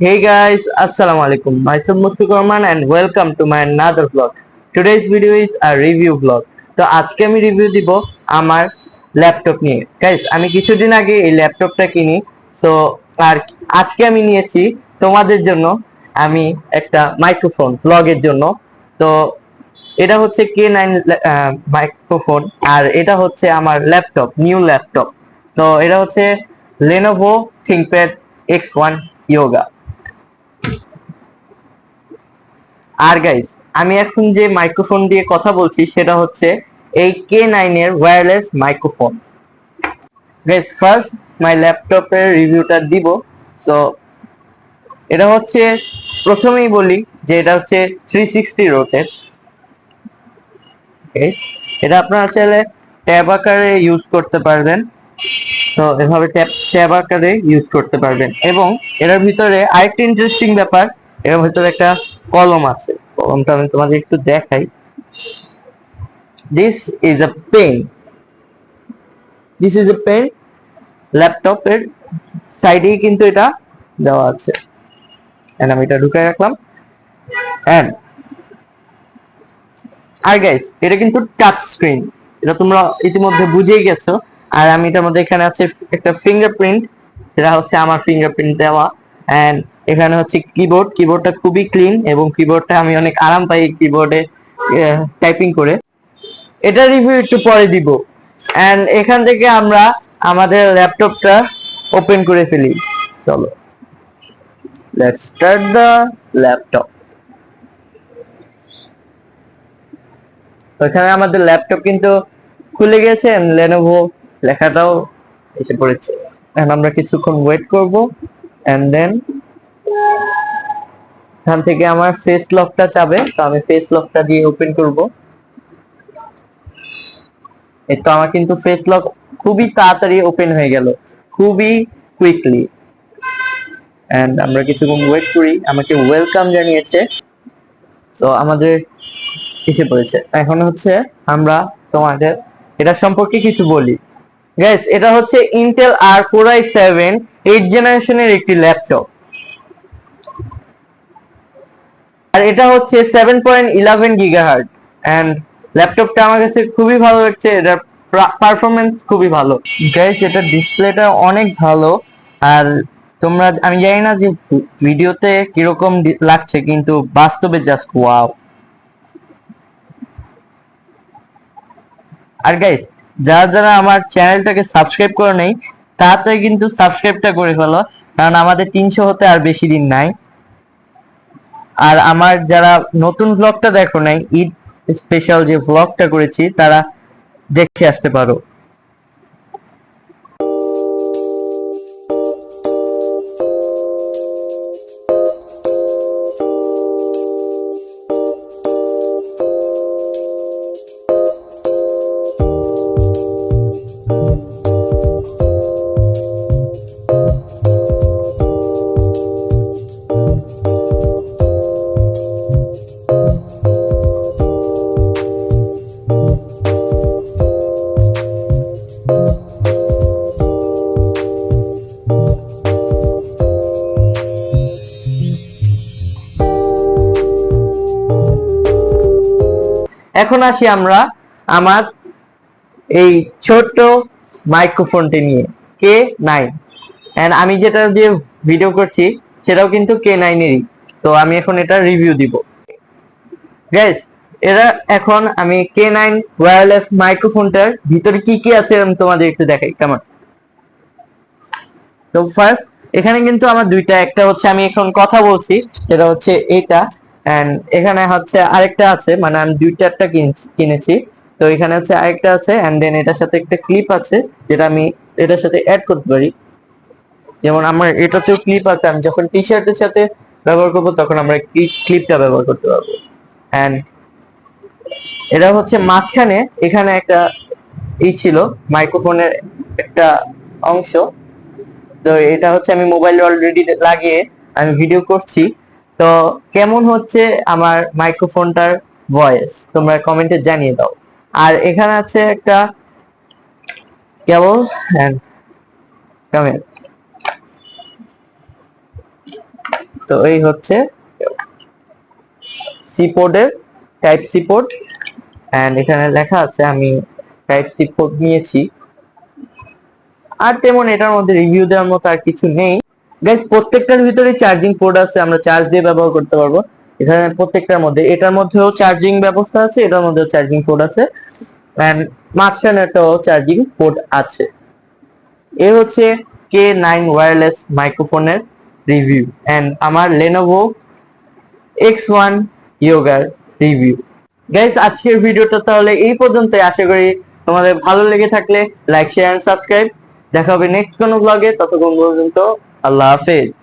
Hey guys, Assalamu alaikum. Myself Mustafa Rahman and welcome to my another vlog. Today's video is a review vlog. তো আজকে আমি review দিব আমার laptop নিয়ে guys আমি কিছুদিন আগে এই ল্যাপটপটা কিনি তো আর আজকে আমি নিয়েছি তোমাদের জন্য আমি একটা মাইক্রোফোন ব্লগের জন্য তো এটা হচ্ছে কে নাইন মাইক্রোফোন আর এটা হচ্ছে আমার ল্যাপটপ নিউ ল্যাপটপ তো এটা হচ্ছে Lenovo ThinkPad X one Yoga আর গাইস আমি এখন যে মাইক্রোফোন দিয়ে কথা বলছি, সেটা হচ্ছে এই কে নাইন এর wireless microphone guys first my ল্যাপটপের রিভিউটা দিব। তো এটা হচ্ছে, প্রথমেই বলি যে এটা হচ্ছে থ্রি সিক্সটি রোটের এটা আপনারা চাইলে ট্যাব আকারে ইউজ করতে পারবেন। তো এভাবে ট্যাব ট্যাব আকারে ইউজ করতে পারবেন। এবং এটার ভিতরে আরেকটা ইন্টারেস্টিং ব্যাপার এর ভিতরে একটা কলম আছে। কলমটা আমি তোমাদের একটু দেখাই। This is a pen this is a pen ল্যাপটপের সাইডেই কিন্তু এটা দেওয়া আছে। এন্ড আমি এটা ঢুকাই রাখলাম। এন্ড আর গাইস এটা কিন্তু টাচ স্ক্রিন এটা তোমরা ইতিমধ্যে বুঝেই গেছো। আর আমি এটার মধ্যে এখানে আছে একটা ফিঙ্গারপ্রিন্ট যেটা হচ্ছে আমার ফিঙ্গারপ্রিন্ট দেওয়া। এন্ড এখানে হচ্ছে কিবোর্ড কিবোর্ডটা খুবই ক্লিন এবং কিবোর্ডটা আমি অনেক আরাম পাই কিবোর্ডে টাইপিং করে। এটা রিভিউ একটু পরে দিব। এন্ড এখান থেকে আমরা আমাদের ল্যাপটপটা ওপেন করে ফেলি। চলো। লেটস স্টার্ট দ্য ল্যাপটপ ওখানে আমাদের ল্যাপটপ কিন্তু খুলে গেছে লেনোভো লেখাটাও এসে পড়েছে। এখন আমরা কিছুক্ষণ ওয়েট করব। এন্ড দেন এখান থেকে আমার ফেস লকটা চাবে, তো আমি ফেস লকটা দিয়ে ওপেন করব। এই তো আমার কিন্তু ফেস লক খুবই তাড়াতাড়ি ওপেন হয়ে গেল, খুবই কুইকলি এন্ড আমরা কিছুক্ষণ ওয়েট করি, আমাকে ওয়েলকাম জানিয়েছে। তো আমাদের এসে পড়েছে। এখন হচ্ছে আমরা তোমাদের, এটা সম্পর্কে কিছু বলি। গাইস এটা হচ্ছে ইন্টেল আর ফোর আই সেভেন এইট জেনারেশনের একটি ল্যাপটপ আর এটা হচ্ছে seven point eleven gigahertz and ল্যাপটপটা আমার কাছে খুবই ভালো হচ্ছে এটার পারফরমেন্স খুবই ভালো। গাইস এটার ডিসপ্লেটা অনেক ভালো। আর তোমরা, আমি জানি না যে ভিডিওতে কীরকম লাগছে, কিন্তু বাস্তবে জাস্ট ওয়াও আর গাইস যারা যারা আমার চ্যানেলটাকে সাবস্ক্রাইব করে নেই তাড়াতাড়ি কিন্তু সাবস্ক্রাইবটা করে ফেলো, কারণ আমাদের তিনশো হতে আর বেশি দিন নাই। আর আমার যারা নতুন ব্লগটা দেখো নাই, ঈদ স্পেশাল যে ব্লগটা করেছি, তারা দেখে আসতে পারো। এখন আসি আমরা আমার এই ছোট্ট মাইক্রোফোনটি নিয়ে কে নাইন এন্ড আমি যেটা দিয়ে ভিডিও করছি, সেটাও কিন্তু কে নাইনেরই তো আমি এখন এটা রিভিউ দিব। গাইস এরা এখন আমি কে নাইন ওয়্যারলেস মাইক্রোফোনটার ভিতরে কি কি আছে আমি তোমাদের একটু দেখাই কেমন তো ফার্স্ট এখানে কিন্তু আমার দুইটা, একটা হচ্ছে আমি এখন কথা বলছি, সেটা হচ্ছে এটা। এন্ড এখানে হচ্ছে আরেকটা আছে মানে আমি দুই চারটা কিনছি- তো এখানে হচ্ছে আরেকটা আছে এন্ড দেন এটার সাথে একটা ক্লিপ আছে, যেটা আমি এটার সাথে অ্যাড করতে পারি। যেমন আমার এটাতেও ক্লিপ আছে, আমি যখন টি শার্টের সাথে ব্যবহার করব, তখন আমরা ক্লিপটা ব্যবহার করতে পারব। এন্ড এটা হচ্ছে মাঝখানে, এখানে একটা ই ছিল মাইক্রোফোনের একটা অংশ। তো এটা হচ্ছে আমি মোবাইলে অলরেডি লাগিয়ে আমি ভিডিও করছি। তো কেমন হচ্ছে আমার মাইক্রোফোনটার ভয়েস তোমরা কমেন্টে জানিয়ে দাও। আর এখানে আছে একটা কেবল হ্যান্ড তো এই হচ্ছে সি পোর্টের টাইপ সি পোর্ট এন্ড এখানে লেখা আছে, আমি টাইপ সি পোর্ট নিয়েছি। আর তেমন এটার মধ্যে রিভিউ দেওয়ার মতো আর কিছু নেই। গাইস প্রত্যেকটার ভিতরে চার্জিং পোর্ট আছে, আমরা চার্জ দিয়ে ব্যবহার করতে পারব। এখানে প্রত্যেকটার মধ্যে, এটার মধ্যেও চার্জিং ব্যবস্থা আছে, এটার মধ্যেও চার্জিং পোর্ট আছে। এন্ড মাঝখানে একটাও চার্জিং পোর্ট আছে। এ হচ্ছে কে নাইন ওয়্যারলেস মাইক্রোফোনের রিভিউ এন্ড আমার লেনোভো এক্স ওয়ান ইয়োগার রিভিউ গাইস আজকের ভিডিওটা তাহলে এই পর্যন্তই। আশা করি তোমাদের ভালো লেগে থাকলে লাইক শেয়ার এন্ড সাবস্ক্রাইব দেখা হবে নেক্সট কোনো ব্লগে ততক্ষণ পর্যন্ত আল্লাহ হাফেজ